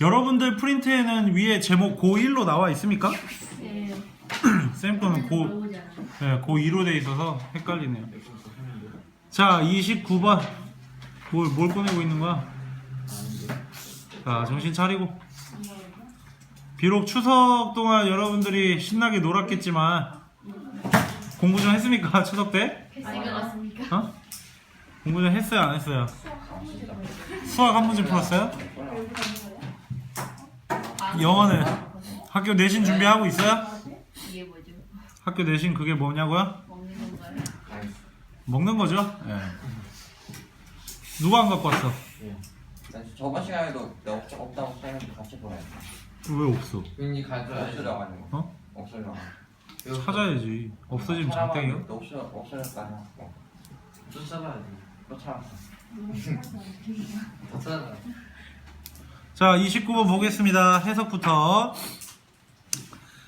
여러분들 프린트에는 위에 제목 고1로 나와 있습니까? 네. 쌤 거는 고. 네, 고2로 돼 있어서 헷갈리네요. 자, 29번. 뭘, 뭘 꺼내고 있는 거야? 자, 정신 차리고. 비록 추석 동안 여러분들이 신나게 놀았겠지만, 공부 좀 했습니까? 추석 때? 어? 공부 좀 했어요? 안 했어요? 수학 한 문제 풀었어요? 영어는 학교 내신 준비하고 있어요? 이게 뭐죠? 학교 내신 그게 뭐냐고요? 먹는 건가요? 먹는 거죠? 예. 누가 안 갖고 왔어? 나 저번 시간에도 내 없, 없다고 생각해 같이 보내. 왜 없어? 윤이 가져야지. 없어져가지고. 어? 없어져. 찾아야지. 없어지면 장땡이야? 없어 없어졌다. 어, 쫓아가야지. 또 찾았어. 더 찾아가. 자, 29번 보겠습니다. 해석부터.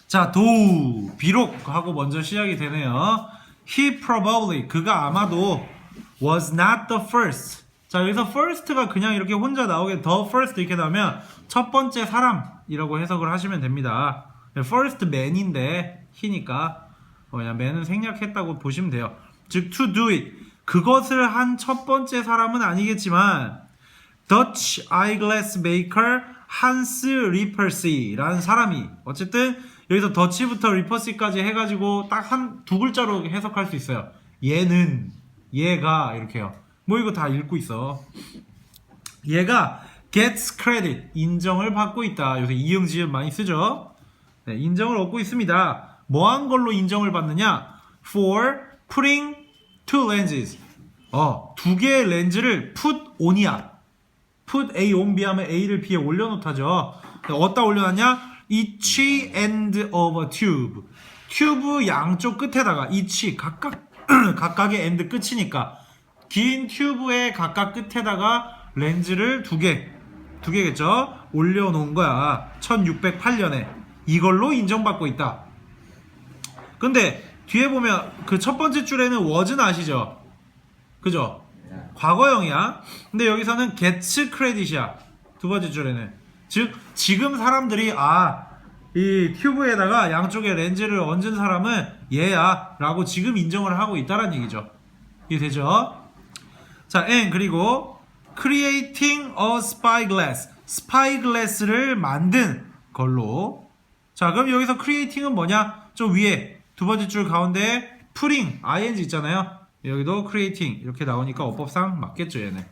자, 도 비록 하고 먼저 시작이 되네요. He probably 그가 아마도 was not the first. 자, 여기서 first가 그냥 이렇게 혼자 나오게 the first 이렇게 나오면 첫 번째 사람이라고 해석을 하시면 됩니다. first man인데 he니까 뭐냐 man은 생략했다고 보시면 돼요. 즉 to do it 그것을 한 첫 번째 사람은 아니겠지만 Dutch eyeglass maker 한스 리퍼시라는 사람이 어쨌든 여기서 더치부터 리퍼시까지 해가지고 딱 한 두 글자로 해석할 수 있어요. 얘는 얘가 이렇게요. 뭐 이거 다 읽고 있어. 얘가 gets credit 인정을 받고 있다. 요새 이응 지음 많이 쓰죠. 네, 인정을 얻고 있습니다. 뭐한 걸로 인정을 받느냐? For putting two lenses. 어, 두 개의 렌즈를 put on이야. Put A on B 하면 A를 B에 올려놓다죠. 어디다 올려놨냐? each end of a tube. 튜브 양쪽 끝에다가 each 각각 각각의 end 끝이니까 긴 튜브의 각각 끝에다가 렌즈를 두 개, 두 개겠죠? 올려놓은 거야. 1608년에 이걸로 인정받고 있다. 근데 뒤에 보면 그 첫 번째 줄에는 was는 아시죠? 그죠? 과거형이야. 근데 여기서는 gets credit이야. 두 번째 줄에는. 즉, 지금 사람들이, 아, 이 튜브에다가 양쪽에 렌즈를 얹은 사람은 얘야. 라고 지금 인정을 하고 있다는 얘기죠. 이해되죠? 자, and 그리고 creating a spyglass. spyglass를 만든 걸로. 자, 그럼 여기서 creating은 뭐냐? 좀 위에 두 번째 줄 가운데 putting, ing 있잖아요. 여기도 creating 이렇게 나오니까 어법상 맞겠죠, 얘네.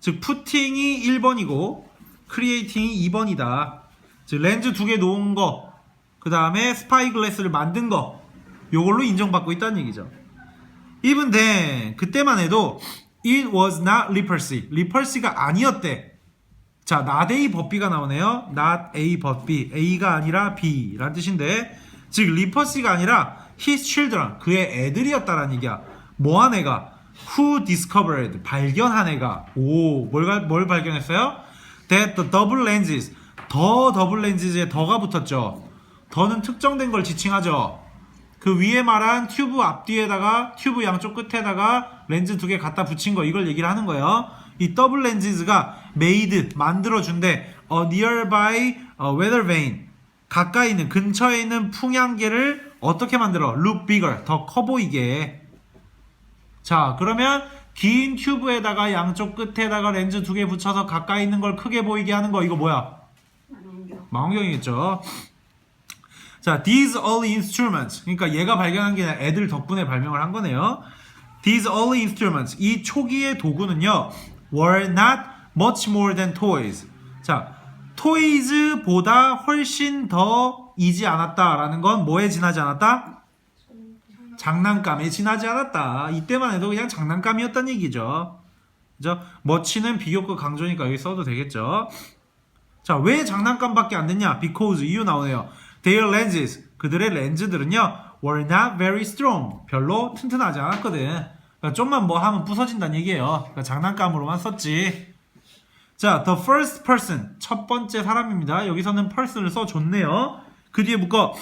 즉 putting이 1번이고 creating이 2번이다. 즉 렌즈 두 개 놓은 거, 그 다음에 스파이글래스를 만든 거, 요걸로 인정받고 있다는 얘기죠. even then 그때만 해도 it was not leprosy. leprosy가 아니었대. 자, not A but B가 나오네요. not A but B. A가 아니라 B라는 뜻인데, 즉 leprosy가 아니라 his children 그의 애들이었다라는 얘기야. 뭐한 애가 who discovered 발견한 애가 오뭘 뭘 발견했어요? that the double lenses 더 더블 렌즈에 더가 붙었죠. 더는 특정된 걸 지칭하죠. 그 위에 말한 튜브 앞뒤에다가 튜브 양쪽 끝에다가 렌즈 두 개 갖다 붙인 거 이걸 얘기를 하는 거예요. 이 더블 렌즈가 made 만들어 준대 a nearby uh, weather vane 가까이 있는 근처에 있는 풍향계를 어떻게 만들어? look bigger 더 커 보이게. 자 그러면 긴 튜브에다가 양쪽 끝에다가 렌즈 두 개 붙여서 가까이 있는 걸 크게 보이게 하는 거 이거 뭐야? 망원경이겠죠. 자, these early instruments. 그러니까 얘가 발견한 게 아니라 애들 덕분에 발명을 한 거네요. These early instruments. 이 초기의 도구는요. were not much more than toys. 자, toys보다 훨씬 더 이지 않았다라는 건 뭐에 지나지 않았다? 장난감에 지나지 않았다. 이때만 해도 그냥 장난감이었단 얘기죠. 그죠? 멋치는 비교급 강조니까 여기 써도 되겠죠. 자, 왜 장난감밖에 안 됐냐? Because 이유 나오네요. Their lenses 그들의 렌즈들은요 were not very strong 별로 튼튼하지 않았거든. 그러니까 좀만 뭐 하면 부서진다는 얘기예요. 그러니까 장난감으로만 썼지. 자, the first person 첫 번째 사람입니다. 여기서는 person을 써줬네요. 그 뒤에 묶어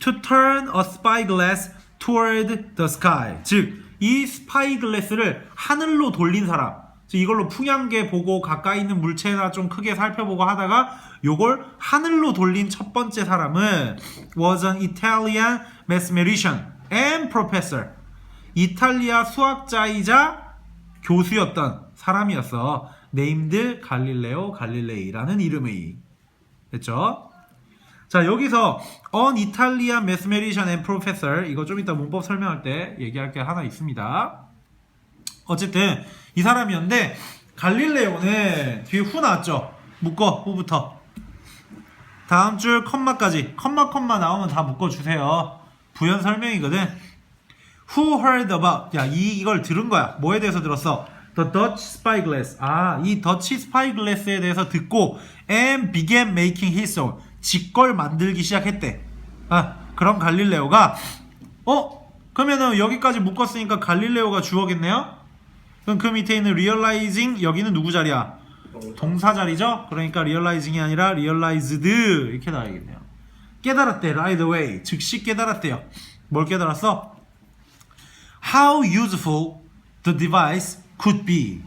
to turn a spyglass toward the sky. 즉, 이 스파이글래스를 하늘로 돌린 사람. 이걸로 풍향계 보고 가까이 있는 물체나 좀 크게 살펴보고 하다가 요걸 하늘로 돌린 첫 번째 사람은 was an Italian mathematician and professor. 이탈리아 수학자이자 교수였던 사람이었어. named 갈릴레오 갈릴레이라는 이름의 됐죠? 자 여기서 on Italian mathematician and professor 이거 좀 이따 문법 설명할 때 얘기할 게 하나 있습니다. 어쨌든 이 사람이었는데 갈릴레오는 뒤에 후 나왔죠. 묶어 후부터. 다음 줄 컴마까지 컴마 컴마 나오면 다 묶어 주세요. 부연 설명이거든. Who heard about? 야, 이 이걸 들은 거야. 뭐에 대해서 들었어? The Dutch spyglass. 아, 이 더치 스파이글래스에 대해서 듣고 and began making his own. 직걸 만들기 시작했대. 아, 그럼 갈릴레오가 어? 그러면은 여기까지 묶었으니까 갈릴레오가 주어겠네요? 그럼 그 밑에 있는 realizing 여기는 누구 자리야? 동사 자리죠? 그러니까 realizing이 아니라 realized 이렇게 나와야겠네요. 깨달았대, right away. 즉시 깨달았대요. 뭘 깨달았어? How useful the device could be.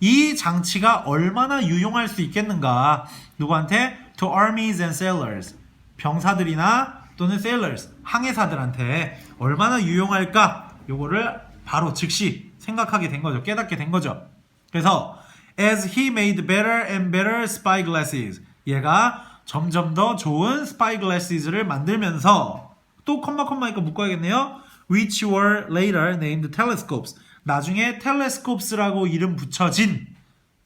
이 장치가 얼마나 유용할 수 있겠는가? 누구한테? To armies and sailors. 병사들이나 또는 sailors, 항해사들한테 얼마나 유용할까? 요거를 바로 즉시 생각하게 된 거죠. 깨닫게 된 거죠. 그래서 as he made better and better spyglasses. 얘가 점점 더 좋은 spyglasses를 만들면서 또 컴마 컴마니까 묶어야겠네요. which were later named telescopes. 나중에 telescopes라고 이름 붙여진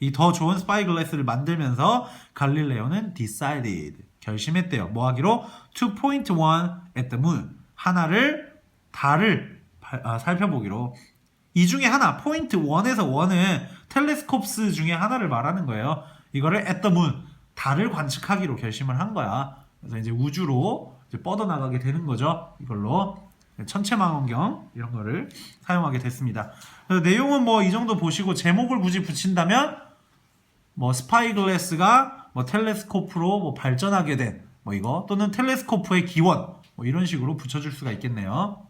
이 더 좋은 스파이글래스를 만들면서 갈릴레오는 decided 결심했대요. 뭐 하기로 to point one at the moon 하나를 달을 발- 아, 살펴보기로 이 중에 하나 포인트 1에서 1은 텔레스콥스 중에 하나를 말하는 거예요. 이거를 at the moon 달을 관측하기로 결심을 한 거야. 그래서 이제 우주로 이제 뻗어나가게 되는 거죠. 이걸로 천체망원경 이런 거를 사용하게 됐습니다. 그래서 내용은 뭐 이 정도 보시고 제목을 굳이 붙인다면 뭐 스파이글래스가 뭐 텔레스코프로 뭐 발전하게 된 뭐 이거 또는 텔레스코프의 기원 뭐 이런 식으로 붙여줄 수가 있겠네요.